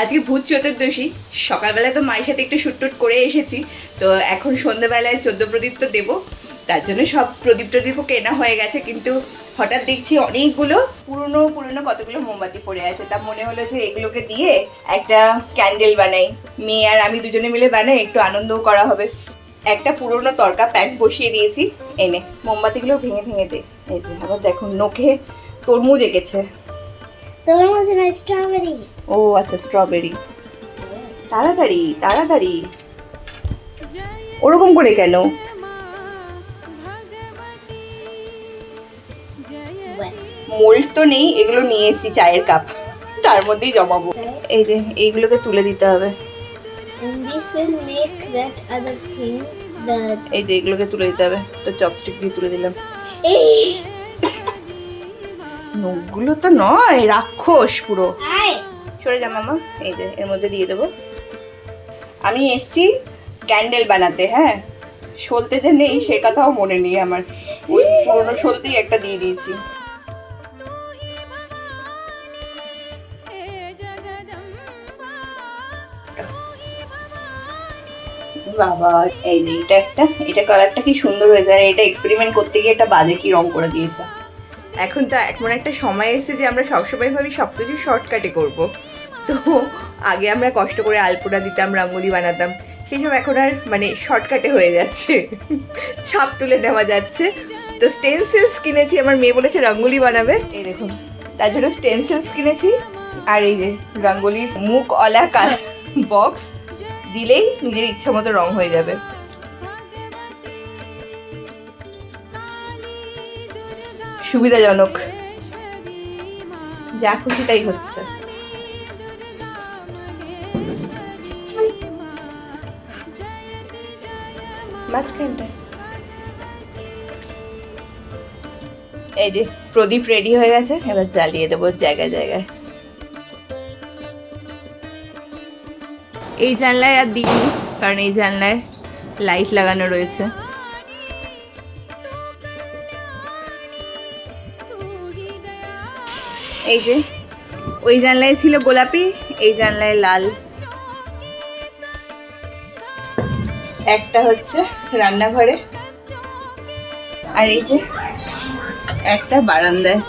আজকে ভূত চতুর্দশী। সকালবেলা তো মায়ের সাথে একটু শুটটুট করে এসেছি। তো এখন সন্ধ্যাবেলায় চোদ্দ প্রদীপ তো দেবো। তার জন্য সব প্রদীপ টদীপও কেনা হয়ে গেছে, কিন্তু হঠাৎ দেখছি অনেকগুলো পুরনো পুরনো কতগুলো মোমবাতি পড়ে আছে। তা মনে হলো যে এগুলোকে দিয়ে একটা ক্যান্ডেল বানাই। মেয়ে আর আমি দুজনে মিলে বানাই, একটু আনন্দও করা হবে। একটা পুরনো তরকা প্যাক বসিয়ে দিয়েছি। এনে, মোমবাতিগুলো ভেঙে ভেঙে দে। এই যে, আবার দেখুন নখে তরমুজ এঁকেছে। তরমুজ না স্ট্রবেরি ও আচ্ছা স্ট্রবেরি তাড়াতাড়ি তাড়াতাড়ি। ওরকম করে কেন? মোল্ড তো নেই এগুলো নিয়ে এসেছি চায়ের কাপ। তার মধ্যেই জমাবো। এই যে এইগুলোকে তুলে দিতে হবে। এই যে এগুলোকে তুলে দিতে হবে। তো চপস্টিক দিয়ে তুলে দিলাম। এই! নখগুলো তো নয়, রাক্ষস পুরো। সরে যা মামা, এই যে, এর মধ্যে দিয়ে দেবো। আমি এসছি ক্যান্ডেল বানাতে হ্যাঁ? সলতে যে নেই, সে কথাও মনে নেই আমার। ওই পুরোনো সলতেই একটা দিয়ে দিয়েছি। বাবা, এই এটা একটা, এটা কালারটা কি সুন্দর হয়েছে আর এটা এক্সপেরিমেন্ট করতে গিয়ে একটা বাজে কি রং করে দিয়েছে। এখন তো এমন একটা সময় এসেছে যে আমরা সবসময় ভাবি সব কিছু শর্টকাটে করব। তো আগে আমরা কষ্ট করে আলপনা দিতাম, রঙ্গোলি বানাতাম সেই সব এখন আর মানে শর্টকাটে হয়ে যাচ্ছে। ছাপ তুলে নেওয়া যাচ্ছে। তো স্টেনসিলস কিনেছি, আমার মেয়ে বলেছে রঙ্গোলি বানাবে। এই দেখুন, তার জন্য স্টেনসিলস কিনেছি। আর এই যে রঙ্গোলির মুখ অলা বক্স দিলেই নিজের ইচ্ছা মতো রং হয়ে যাবে। সুবিধাজনক। যা খুশি তাই হচ্ছে। এই যে প্রদীপ রেডি হয়ে গেছে, এবার জ্বালিয়ে দেবো জায়গায় জায়গায়। এই জানলায় আর দিইনি, কারণ এই জানলায় লাইট লাগানো রয়েছে। এই যে, ওই জানলায় ছিল গোলাপি, এই জানলায় লাল। একটা হচ্ছে রান্নাঘরে, আর এই যে একটা বারান্দায়।